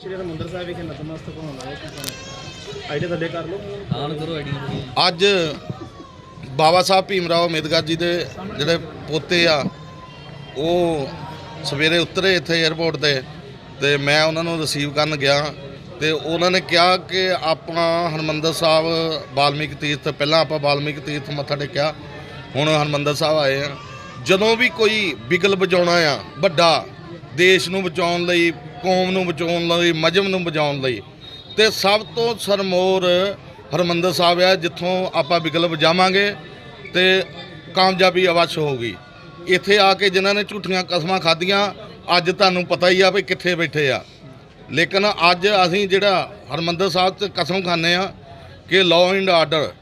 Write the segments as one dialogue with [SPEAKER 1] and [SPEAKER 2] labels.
[SPEAKER 1] ਸ਼੍ਰੀ ਹਰਿਮੰਦਰ ਸਾਹਿਬ ਵਿਖੇ ਨਤਮਸਤਕ ਹੋਣਾ ਹੈ ਕਿਸਾਨ ਆਈਡੀ ਥੱਲੇ ਕਰ ਲਓ।
[SPEAKER 2] ਆਨ ਕਰੋ ਆਈਡੀ
[SPEAKER 3] ਅੱਜ ਬਾਬਾ ਸਾਹਿਬ ਭੀਮਰਾਓ ਅੰਬੇਦਕਰ ਜੀ ਦੇ ਜਿਹੜੇ ਪੋਤੇ ਆ ਉਹ ਸਵੇਰੇ ਉਤਰੇ ਇੱਥੇ 에ਅਰਪੋਰਟ ਤੇ ਤੇ ਮੈਂ ਉਹਨਾਂ ਨੂੰ ਰਿਸੀਵ ਕਰਨ ਗਿਆ ਤੇ ਉਹਨਾਂ ਨੇ ਕਿਹਾ ਕਿ ਆਪਾਂ ਹਰਮੰਦਰ ਸਾਹਿਬ ਬਾਲਮੀਕ ਤੀਰਥ ਪਹਿਲਾਂ ਆਪਾਂ ਬਾਲਮੀਕ ਤੀਰਥ ਮੱਥਾ ਟੇਕਿਆ ਹੁਣ ਹਰਮੰਦਰ ਸਾਹਿਬ ਆਏ ਆ। ਜਦੋਂ ਵੀ ਕੋਈ ਬਿਗਲ ਵਜਾਉਣਾ ਆ ਵੱਡਾ ਦੇਸ਼ ਨੂੰ ਬਚਾਉਣ ਲਈ ਕੌਮ ਨੂੰ ਬਚਾਉਣ ਲਈ ਮਜਮ ਨੂੰ ਬਚਾਉਣ ਲਈ। ਤੇ ਸਭ ਤੋਂ ਸਰਮੋਰ ਹਰਮੰਦਰ ਸਾਹਿਬ ਆ, ਜਿੱਥੋਂ ਆਪਾਂ ਵਿਕਲਪ ਜਾਵਾਂਗੇ ਤੇ ਕਾਮਯਾਬੀ ਅਵਸ਼ ਹੋਊਗੀ। ਇੱਥੇ ਆ ਕੇ ਜਿਨ੍ਹਾਂ ਨੇ ਝੂਠੀਆਂ ਕਸਮਾਂ ਖਾਧੀਆਂ, ਅੱਜ ਤੁਹਾਨੂੰ ਪਤਾ ਹੀ ਆ ਵੀ ਕਿੱਥੇ ਬੈਠੇ ਆ। ਲੇਕਿਨ ਅੱਜ ਅਸੀਂ ਜਿਹੜਾ ਹਰਮੰਦਰ ਸਾਹਿਬ 'ਚ ਕਸਮ ਖਾਂਦੇ ਆ ਕਿ ਲਾਅ ਐਂਡ ਆਰਡਰ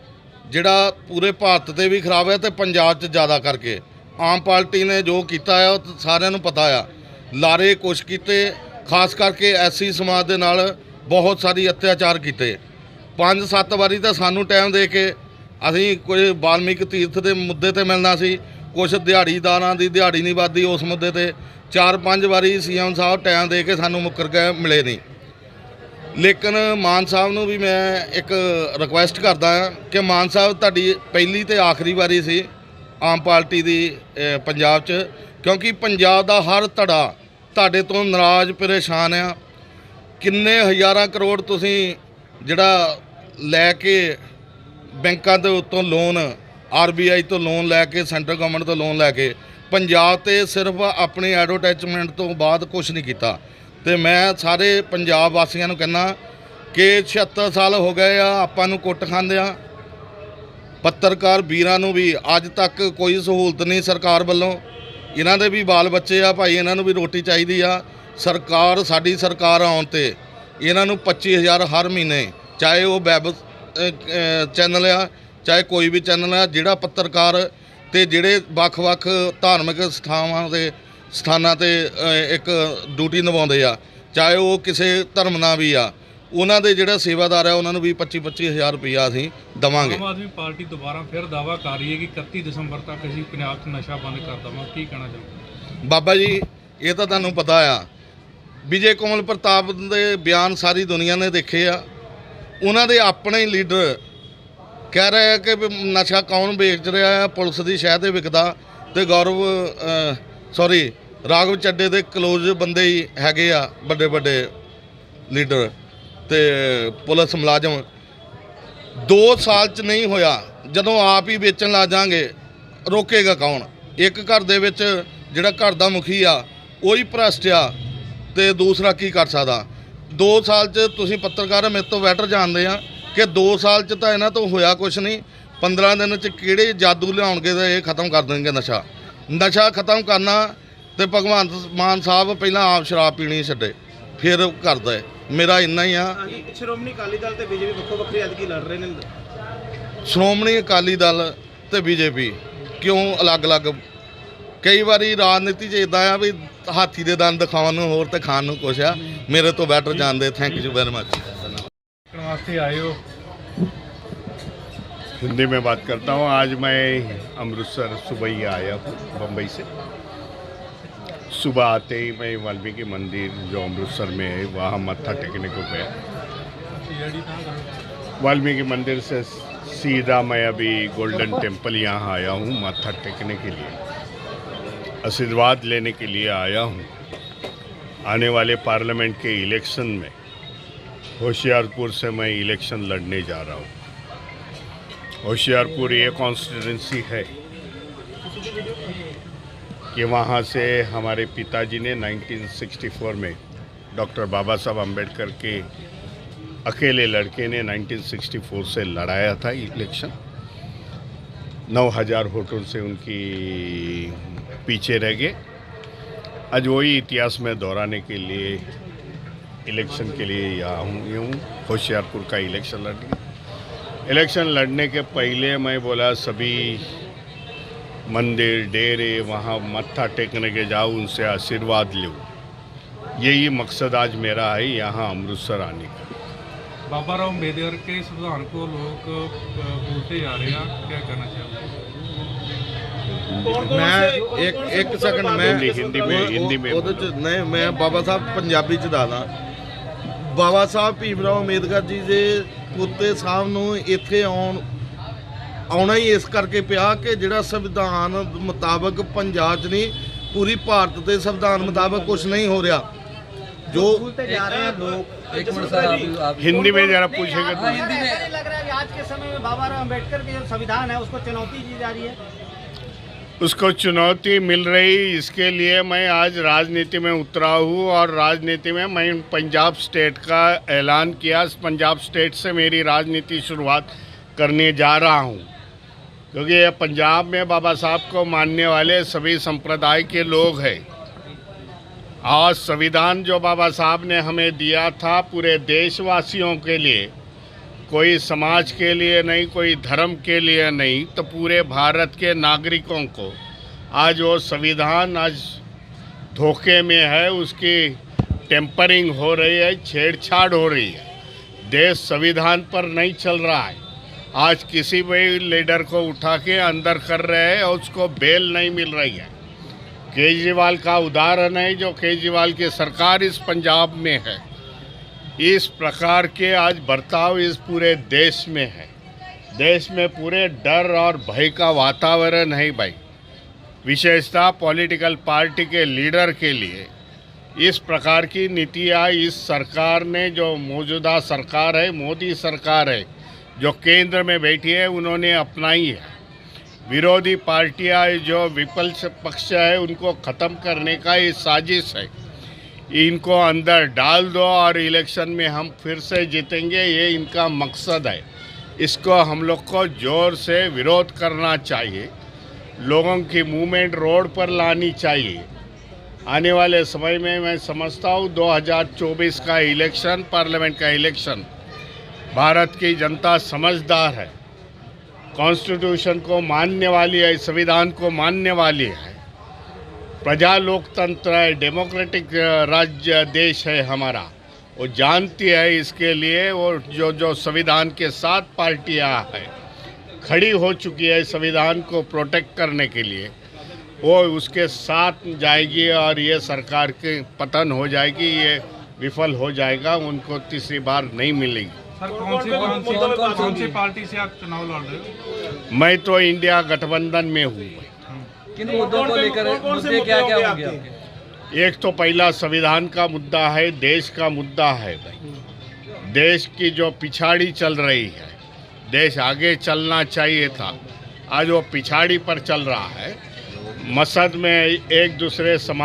[SPEAKER 3] ਜਿਹੜਾ ਪੂਰੇ ਭਾਰਤ ਤੇ ਵੀ ਖਰਾਬ ਹੈ ਤੇ ਪੰਜਾਬ 'ਚ ਜ਼ਿਆਦਾ ਕਰਕੇ। ਆਮ ਪਾਰਟੀ ਨੇ ਜੋ ਕੀਤਾ ਆ, ਉਹ ਸਾਰਿਆਂ ਨੂੰ ਪਤਾ ਆ। ਲਾਰੇ ਕੁਛ ਕੀਤੇ ਖਾਸ ਕਰਕੇ ਐਸਸੀ ਸਮਾਜ ਦੇ ਨਾਲ ਬਹੁਤ ਸਾਰੀ ਅਤਿਆਚਾਰ ਕੀਤੇ। ਪੰਜ ਸੱਤ ਵਾਰੀ ਤਾਂ ਸਾਨੂੰ ਟਾਈਮ ਦੇ ਕੇ ਅਸੀਂ ਕੋਈ ਬਾਲਮੀਕ ਤੀਰਥ ਦੇ ਮੁੱਦੇ ਤੇ ਮਿਲਣਾ ਸੀ ਕੁਝ ਦਿਹਾੜੀਦਾਰਾਂ ਦੀ ਦਿਹਾੜੀ ਨਹੀਂ ਵੱਧਦੀ ਉਸ ਮੁੱਦੇ ਤੇ। ਚਾਰ ਪੰਜ ਵਾਰੀ ਸੀਐਮ ਸਾਹਿਬ ਟਾਈਮ ਦੇ ਕੇ ਸਾਨੂੰ ਮੁੱਕਰ ਕੇ ਮਿਲੇ ਨਹੀਂ। ਲੇਕਿਨ ਮਾਨ ਸਾਹਿਬ ਨੂੰ ਵੀ ਮੈਂ ਇੱਕ ਰਿਕੁਐਸਟ ਕਰਦਾ ਹਾਂ ਕਿ ਮਾਨ ਸਾਹਿਬ ਤੁਹਾਡੀ ਪਹਿਲੀ ਤੇ ਆਖਰੀ ਵਾਰੀ ਸੀ ਆਮ ਪਾਰਟੀ ਦੀ ਪੰਜਾਬ 'ਚ। ਕਿਉਂਕਿ ਪੰਜਾਬ ਦਾ ਹਰ ਧੜਾ ਤੁਹਾਡੇ ਤੋਂ ਨਾਰਾਜ਼, ਪਰੇਸ਼ਾਨ ਆ। ਕਿੰਨੇ ਹਜ਼ਾਰਾਂ ਕਰੋੜ ਤੁਸੀਂ ਜਿਹੜਾ ਲੈ ਕੇ ਬੈਂਕਾਂ ਦੇ ਉੱਤੋਂ ਲੋਨ ਆਰਬੀਆਈ ਤੋਂ ਲੋਨ ਲੈ ਕੇ ਸੈਂਟਰ ਗਵਰਨਮੈਂਟ ਤੋਂ ਲੋਨ ਲੈ ਕੇ, ਪੰਜਾਬ ਤੇ ਸਿਰਫ ਆਪਣੀ ਐਡਵਰਟਾਈਜ਼ਮੈਂਟ ਤੋਂ ਬਾਅਦ ਕੁਝ ਨਹੀਂ ਕੀਤਾ। ਤੇ ਮੈਂ ਸਾਰੇ ਪੰਜਾਬ ਵਾਸੀਆਂ ਨੂੰ ਕਹਿੰਦਾ ਕਿ 76 ਸਾਲ ਹੋ ਗਏ ਆ, ਆਪਾਂ ਨੂੰ ਕੁੱਟ ਖਾਂਦੇ ਆ। ਪੱਤਰਕਾਰ ਵੀਰਾਂ ਨੂੰ ਵੀ ਅੱਜ ਤੱਕ ਕੋਈ ਸਹੂਲਤ ਨਹੀਂ ਸਰਕਾਰ ਵੱਲੋਂ। ਇਹਨਾਂ ਦੇ ਵੀ ਬਾਲ ਬੱਚੇ ਆ, ਭਾਈ ਇਹਨਾਂ ਨੂੰ ਵੀ ਰੋਟੀ ਚਾਹੀਦੀ ਆ। ਸਰਕਾਰ, ਸਾਡੀ ਸਰਕਾਰ ਆਉਣ ਤੇ ਇਹਨਾਂ ਨੂੰ 25000 ਹਰ ਮਹੀਨੇ, ਚਾਹੇ ਉਹ ਵੈਬ ਚੈਨਲ ਆ, ਚਾਹੇ ਕੋਈ ਵੀ ਚੈਨਲ ਆ, ਜਿਹੜਾ ਪੱਤਰਕਾਰ ਤੇ ਜਿਹੜੇ ਵੱਖ-ਵੱਖ ਧਾਰਮਿਕ ਸਥਾਵਾਂ ਦੇ, ਸਥਾਨਾਂ ਤੇ ਇੱਕ ਡਿਊਟੀ ਨਿਭਾਉਂਦੇ ਆ, ਚਾਹੇ ਉਹ ਕਿਸੇ ਧਰਮ ਨਾਲ ਵੀ ਆ। ਉਹਨਾਂ ਦੇ ਜਿਹੜਾ ਸੇਵਾਦਾਰ ਆ ਉਹਨਾਂ ਨੂੰ ਵੀ 25-25000 ਰੁਪਈਆ ਅਸੀਂ ਦਵਾਂਗੇ।
[SPEAKER 4] ਆਮ ਆਦਮੀ ਪਾਰਟੀ ਦੁਬਾਰਾ ਫਿਰ ਦਾਵਾ ਕਰ ਰਹੀ ਹੈ ਕਿ 31 ਦਸੰਬਰ ਤੱਕ ਅਸੀਂ ਪੰਜਾਬ 'ਚ ਨਸ਼ਾ ਬੰਦ ਕਰ ਦਵਾਂ ਕੀ ਕਹਿਣਾ ਚਾਹੁੰਦੇ
[SPEAKER 3] ਬਾਬਾ ਜੀ ਇਹ ਤਾਂ ਤੁਹਾਨੂੰ ਪਤਾ ਆ ਵਿਜੇ ਕਮਲ ਪ੍ਰਤਾਪ ਦੇ ਬਿਆਨ ਸਾਰੀ ਦੁਨੀਆ ਨੇ ਦੇਖੇ ਆ। ਉਹਨਾਂ ਦੇ ਆਪਣੇ ਹੀ ਲੀਡਰ ਕਹਿ ਰਹੇ ਆ ਕਿ ਨਸ਼ਾ ਕੌਣ ਵੇਚ ਰਿਹਾ ਆ ਪੁਲਿਸ ਦੀ ਸ਼ਹਿ ਤੇ ਵਿਕਦਾ ਤੇ ਗੌਰਵ ਸੌਰੀ ਰਾਘਵ ਚੱਡੇ ਦੇ ਕਲੋਜ਼ ਬੰਦੇ ਹੀ ਹੈਗੇ ਆ ਵੱਡੇ ਵੱਡੇ ਲੀਡਰ। ਤੇ ਪੁਲਿਸ ਮੁਲਾਜ਼ਮ 2 ਸਾਲ ਚ ਨਹੀਂ ਹੋਇਆ। ਜਦੋਂ ਆਪ ਹੀ ਵੇਚਣ ਲੱਗ ਜਾਾਂਗੇ ਰੋਕੇਗਾ ਕੌਣ? ਇੱਕ ਘਰ ਦੇ ਵਿੱਚ ਜਿਹੜਾ ਘਰ ਦਾ ਮੁਖੀ ਆ, ਉਹੀ ਭ੍ਰਸ਼ਟ ਆ ਤੇ ਦੂਸਰਾ ਕੀ ਕਰ ਸਕਦਾ? 2 ਸਾਲ ਚ ਤੁਸੀਂ ਪੱਤਰਕਾਰ ਮੇਰੇ ਤੋਂ ਬੈਟਰ ਜਾਣਦੇ ਆ ਕਿ 2 ਸਾਲ ਚ ਤਾਂ ਇਹਨਾਂ ਤੋਂ ਹੋਇਆ ਕੁਝ ਨਹੀਂ। 15 ਦਿਨ ਚ ਕਿਹੜੇ ਜਾਦੂ ਲਿਆਉਣਗੇ ਤਾਂ ਇਹ ਖਤਮ ਕਰ ਦੇਣਗੇ ਨਸ਼ਾ। ਨਸ਼ਾ ਖਤਮ ਕਰਨਾ ਤੇ ਭਗਵੰਤ ਮਾਨ ਸਾਹਿਬ ਪਹਿਲਾਂ ਆਪ ਸ਼ਰਾਬ ਪੀਣੀ ਛੱਡੇ। ਫਿਰ ਕਰਦਾ ਹੈ। ਮੇਰਾ ਇੰਨਾ ਹੀ ਆ
[SPEAKER 1] ਹਾਂਜੀ ਸ਼੍ਰੋਮਣੀ ਅਕਾਲੀ ਦਲ ਤੇ ਬੀਜੇਪੀ ਵੱਖੋ ਵੱਖਰੀ ਐਤਕੀ ਲੜ ਰਹੇ ਨੇ
[SPEAKER 3] ਸ਼੍ਰੋਮਣੀ ਅਕਾਲੀ ਦਲ ਤੇ ਬੀਜੇਪੀ ਕਿਉਂ ਅਲੱਗ-ਅਲੱਗ ਕਈ ਵਾਰੀ ਰਾਜਨੀਤੀ 'ਚ ਇਦਾਂ ਆ ਵੀ ਹਾਥੀ ਦੇ ਦੰਦ ਦਿਖਾਉਣ ਨੂੰ ਹੋਰ ਤੇ ਖਾਣ ਨੂੰ ਕੁਛ ਆ ਮੇਰੇ ਤੋਂ ਬੈਟਰ ਜਾਣਦੇ ਥੈਂਕ ਯੂ ਵੈਰੀ ਮਚ
[SPEAKER 4] ਦੇਖਣ ਵਾਸਤੇ ਆਏ ਹੋ
[SPEAKER 5] हिंदी में बात करता हूँ आज मैं अमृतसर सुबह ही आया हूँ बम्बई से सुबह आते ही मैं वाल्मीकि मंदिर जो अमृतसर में है, वहाँ मत्था टेकने को गया वाल्मीकि मंदिर से सीधा मैं अभी गोल्डन टेंपल यहाँ आया हूँ माथा टेकने के लिए। आशीर्वाद लेने के लिए आया हूँ। आने वाले पार्लियामेंट के इलेक्शन में, होशियारपुर से मैं इलेक्शन लड़ने जा रहा हूँ। होशियारपुर ये कॉन्स्टिट्यूंसी है। कि वहाँ से हमारे पिताजी ने 1964 में डॉक्टर बाबा साहब अंबेडकर के अकेले लड़के ने 1964 से लड़ाया था इलेक्शन। नौ हज़ार वोटों से उनकी पीछे रह गए। आज वही इतिहास में दोहराने के लिए, इलेक्शन के लिए यहाँ हूँ, ये हूँ, होशियारपुर का इलेक्शन लड़ने इलेक्शन लड़ने के पहले मैं बोला, सभी मंदिर डेरे वहाँ मत्था टेकने के जाऊँ उनसे आशीर्वाद लूँ यही मकसद आज मेरा है यहाँ अमृतसर आने का
[SPEAKER 4] बाबा राव अम्बेडकर के संविधान को लोग बोलते जा रहे हैं क्या कहना ਚਾਹੁੰਦੇ
[SPEAKER 3] ਮੈਂ ਇੱਕ ਇੱਕ ਸੈਕਿੰਡ ਮੈਂ
[SPEAKER 5] ਹਿੰਦੀ ਵਿੱਚ ਹਿੰਦੀ ਵਿੱਚ
[SPEAKER 3] ਉਹਦੇ ਚ ਨਹੀਂ ਮੈਂ ਬਾਬਾ ਸਾਹਿਬ ਪੰਜਾਬੀ ਚ ਦਾਦਾ ਬਾਬਾ ਸਾਹਿਬ ਭੀਮ ਰਾਓ ਅੰਬੇਦਕਰ ਜੀ ਦੇ ਪੁੱਤੇ ਸਾਹਿਬ ਨੂੰ ਇੱਥੇ ਆਉਣ ਆਉਣਾ ਹੀ ਇਸ ਕਰਕੇ ਪਿਆ ਕਿ ਜਿਹੜਾ ਸੰਵਿਧਾਨ ਮੁਤਾਬਕ ਪੰਜਾਬ 'ਚ ਨਹੀਂ ਪੂਰੀ ਭਾਰਤ ਦੇ ਸੰਵਿਧਾਨ ਮੁਤਾਬਕ ਕੁਝ ਨਹੀਂ ਹੋ ਰਿਹਾ ਜੋ
[SPEAKER 1] भूलते जा रहे हैं लोग
[SPEAKER 2] एक मिनट सर आप आप
[SPEAKER 5] हिंदी में जरा पूछेगा
[SPEAKER 2] हाँ, हिंदी में
[SPEAKER 1] ऐसा नहीं लग रहा है कि आज के समय में बाबा राम अम्बेडकर के जो संविधान है उसको चुनौती दी जा रही है
[SPEAKER 5] उसको चुनौती मिल रही इसके लिए मैं आज राजनीति में उतरा हूँ और राजनीति में मैं पंजाब स्टेट का ऐलान किया पंजाब स्टेट से मेरी राजनीति शुरुआत करने जा रहा हूँ क्योंकि ये पंजाब में बाबा साहब को मानने वाले सभी संप्रदाय के लोग हैं। आज संविधान जो बाबा साहब ने हमें दिया था पूरे देशवासियों के लिए, कोई समाज के लिए नहीं, कोई धर्म के लिए नहीं तो पूरे भारत के नागरिकों को आज वो संविधान आज धोखे में है, उसकी टेम्परिंग हो रही है, छेड़छाड़ हो रही है। देश संविधान पर नहीं चल रहा है। आज किसी भी लीडर को उठा के अंदर कर रहे हैं और उसको बेल नहीं मिल रही है। केजरीवाल का उदाहरण है, जो केजरीवाल की सरकार इस पंजाब में है। इस प्रकार के आज बर्ताव इस पूरे देश में है। देश में पूरे डर और भय का वातावरण है भाई। विशेषता पॉलिटिकल पार्टी के लीडर के लिए इस प्रकार की नीतियाँ इस सरकार ने, जो मौजूदा सरकार है, मोदी सरकार है जो केंद्र में बैठी है, उन्होंने अपनाई है। विरोधी पार्टियाँ जो विपक्ष पक्ष है, उनको ख़त्म करने का ये साजिश है। इनको अंदर डाल दो और इलेक्शन में हम फिर से जीतेंगे, ये इनका मकसद है। इसको हम लोग को ज़ोर से विरोध करना चाहिए। लोगों की मूवमेंट रोड पर लानी चाहिए। आने वाले समय में मैं समझता हूँ 2024 का इलेक्शन, पार्लियामेंट का इलेक्शन भारत की जनता समझदार है। कॉन्स्टिट्यूशन को मानने वाली है, संविधान को मानने वाली है। प्रजा लोकतंत्र है डेमोक्रेटिक राज्य, देश है हमारा। वो जानती है इसके लिए, वो जो जो संविधान के साथ पार्टियाँ हैं, खड़ी हो चुकी है संविधान को प्रोटेक्ट करने के लिए। वो उसके साथ जाएगी और ये सरकार के पतन हो जाएगी, ये विफल हो जाएगा, उनको तीसरी बार नहीं मिलेगी।
[SPEAKER 4] कौन सी कौन सी कौन सी पार्टी से आप चुनाव लड़ रहे हो?
[SPEAKER 5] मैं तो इंडिया गठबंधन में हूँ।
[SPEAKER 2] किन मुद्दों को लेकर मुद्दे क्या क्या होंगे
[SPEAKER 5] एक तो पहला संविधान का मुद्दा है देश का मुद्दा है भाई। देश की जो पिछाड़ी चल रही है देश आगे चलना चाहिए था। आज वो पिछाड़ी पर चल रहा है। मसद में एक दूसरे समाज